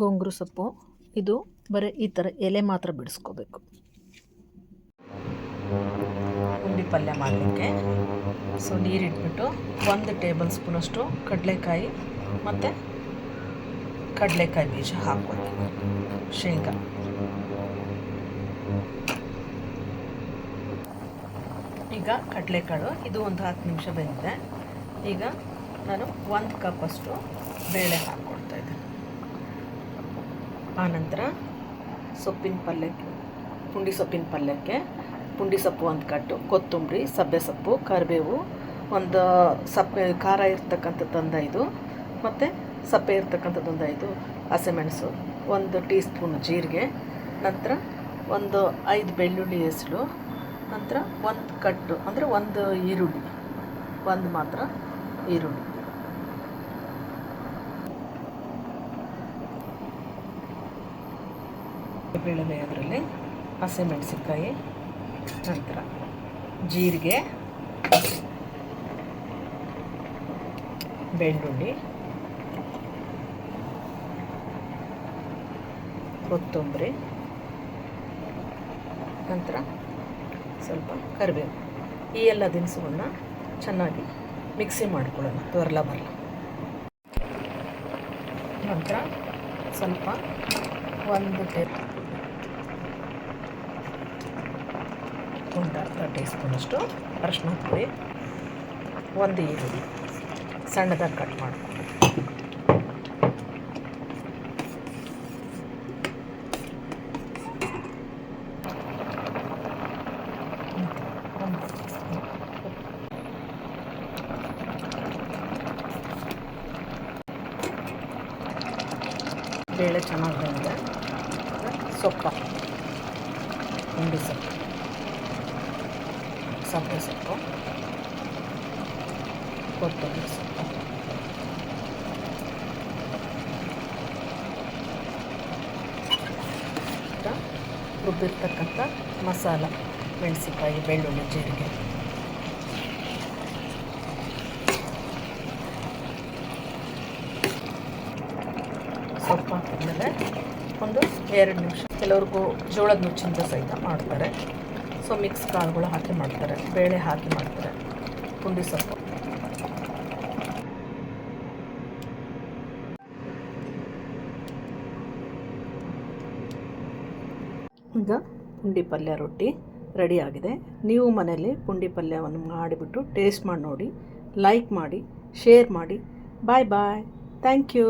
ಗೋಂಗೂರು ಸೊಪ್ಪು. ಇದು ಬರೀ ಈ ಥರ ಎಲೆ ಮಾತ್ರ ಬಿಡಿಸ್ಕೋಬೇಕು. ಪುಂಡಿ ಪಲ್ಯ ಮಾಡಲಿಕ್ಕೆ. ಸೊ ನೀರಿಟ್ಬಿಟ್ಟು ಒಂದು ಟೇಬಲ್ ಸ್ಪೂನಷ್ಟು ಕಡಲೆಕಾಯಿ ಮತ್ತು ಕಡಲೆಕಾಯಿ ಬೀಜ ಹಾಕೋದು ಶೇಂಗಾ. ಈಗ ಕಡಲೆಕಾಳು, ಇದು ಒಂದು ಹತ್ತು ನಿಮಿಷ ಬೆಂದಿದೆ. ಈಗ ನಾನು ಒಂದು ಕಪ್ಪಷ್ಟು ಬೇಳೆ ಹಾಕ್ಕೊಡ್ತಾ ಇದ್ದೀನಿ. ಆನಂತರ ಸೊಪ್ಪಿನ ಪಲ್ಯಕ್ಕೆ, ಪುಂಡಿ ಸೊಪ್ಪಿನ ಪಲ್ಯಕ್ಕೆ, ಪುಂಡಿ ಸೊಪ್ಪು ಒಂದು ಕಟ್ಟು, ಕೊತ್ತಂಬರಿ, ಸಬ್ಬೆ ಸೊಪ್ಪು, ಕರಿಬೇವು, ಒಂದು ಸಪ್ಪೆ ಖಾರ ಇರ್ತಕ್ಕಂಥದ್ದು ಒಂದು ಇದು ಮತ್ತು ಸಪ್ಪೆ ಇರ್ತಕ್ಕಂಥದ್ದು ಒಂದು ಐದು, ಹಸಿಮೆಣಸು, ಒಂದು ಟೀ ಸ್ಪೂನ್ ಜೀರಿಗೆ, ನಂತರ ಒಂದು ಐದು ಬೆಳ್ಳುಳ್ಳಿ ಹೆಸರು ನಂತರ ಒಂದು ಕಟ್ಟು, ಅಂದರೆ ಒಂದು ಈರುಳ್ಳಿ, ಒಂದು ಮಾತ್ರ ಈರುಳ್ಳಿ. ಬೇಳೆ ಅದರಲ್ಲಿ ಹಸಿಮೆಣಸಿನ್ಕಾಯಿ ನಂತರ ಜೀರಿಗೆ, ಬೆಳ್ಳುಳ್ಳಿ, ಕೊತ್ತಂಬರಿ, ನಂತರ ಸ್ವಲ್ಪ ಕರಿಬೇವು. ಈ ಎಲ್ಲ ದಿನಸುಗಳನ್ನ ಚೆನ್ನಾಗಿ ಮಿಕ್ಸಿ ಮಾಡ್ಕೊಳ್ಳೋಣ. ತೊರಲ ಬರಲ. ನಂತರ ಸ್ವಲ್ಪ ಒಂದು ಒಂದು ಅರ್ಧ ಟೀ ಅರಶಿನ ಪುಡಿ, ಒಂದು ಈರುಳ್ಳಿ ಸಣ್ಣದಾಗಿ ಕಟ್ ಮಾಡ್ಕೊಂಡು. ಬೇಳೆ ಚೆನ್ನಾಗಿ ಬಂದಿದೆ. ಸೊಪ್ಪು ಉಂಡಿ ಸೊಪ್ಪು ಸಬ್ಬೆ ಸೊಪ್ಪು ಕೊತ್ತಂಬರಿ ಸೊಪ್ಪು ರುಬ್ಬಿರ್ತಕ್ಕಂಥ ಮಸಾಲ ಮೆಣಸಿನ್ಕಾಯಿ ಬೆಳ್ಳುಳ್ಳಿ ಜೀರಿಗೆ ಸೊಪ್ಪು ಹಾಕಿದ್ಮೇಲೆ ಒಂದು ಎರಡು ನಿಮಿಷ ಕೆಲವ್ರಿಗೂ ಜೋಳದ ನುಚ್ಚಿಂದ ಸಹಿತ ಮಾಡ್ತಾರೆ ಸೊ ಮಿಕ್ಸ್ ಕಾಳುಗಳು ಹಾಕಿ ಮಾಡ್ತಾರೆ. ಬೇಳೆ ಹಾಕಿ ಮಾಡ್ತಾರೆ. ಪುಂಡಿ ಸೊಪ್ಪು. ಈಗ ಪುಂಡಿ ಪಲ್ಯ ರೊಟ್ಟಿ ರೆಡಿಯಾಗಿದೆ ನೀವು ಮನೆಯಲ್ಲಿ ಪುಂಡಿ ಪಲ್ಯವನ್ನು ಮಾಡಿಬಿಟ್ಟು ಟೇಸ್ಟ್ ಮಾಡಿ ನೋಡಿ, ಲೈಕ್ ಮಾಡಿ, ಶೇರ್ ಮಾಡಿ. Bye bye. Thank you.